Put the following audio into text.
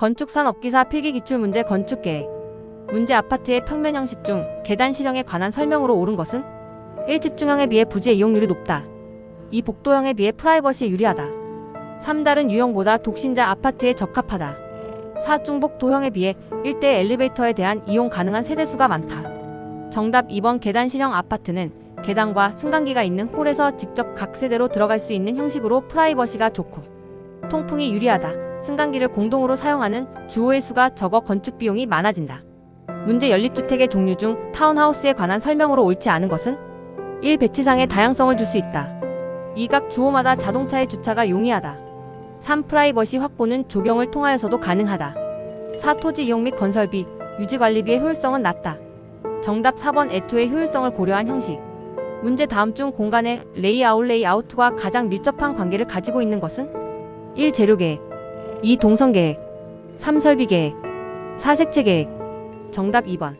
건축산업기사 필기 기출문제 건축계획 문제 아파트의 평면 형식 중 계단 실형에 관한 설명으로 옳은 것은 1. 집중형에 비해 부지의 이용률이 높다. 2. 복도형에 비해 프라이버시에 유리하다. 3. 다른 유형보다 독신자 아파트에 적합하다. 4. 중복 도형에 비해 일대 엘리베이터에 대한 이용 가능한 세대수가 많다. 정답 2번 계단 실형 아파트는 계단과 승강기가 있는 홀에서 직접 각 세대로 들어갈 수 있는 형식으로 프라이버시가 좋고 통풍이 유리하다. 승강기를 공동으로 사용하는 주호의 수가 적어 건축 비용이 많아진다. 문제 연립주택의 종류 중 타운하우스에 관한 설명으로 옳지 않은 것은 1. 배치상의 다양성을 줄 수 있다. 2. 각 주호마다 자동차의 주차가 용이하다. 3. 프라이버시 확보는 조경을 통하여서도 가능하다. 4. 토지 이용 및 건설비, 유지관리비의 효율성은 낮다. 정답 4번 애투의 효율성을 고려한 형식. 문제 다음 중 공간의 레이아웃 레이아웃과 가장 밀접한 관계를 가지고 있는 것은 1. 재료계획 2. 동선계획 3. 설비계획 4. 색채계획 정답 2번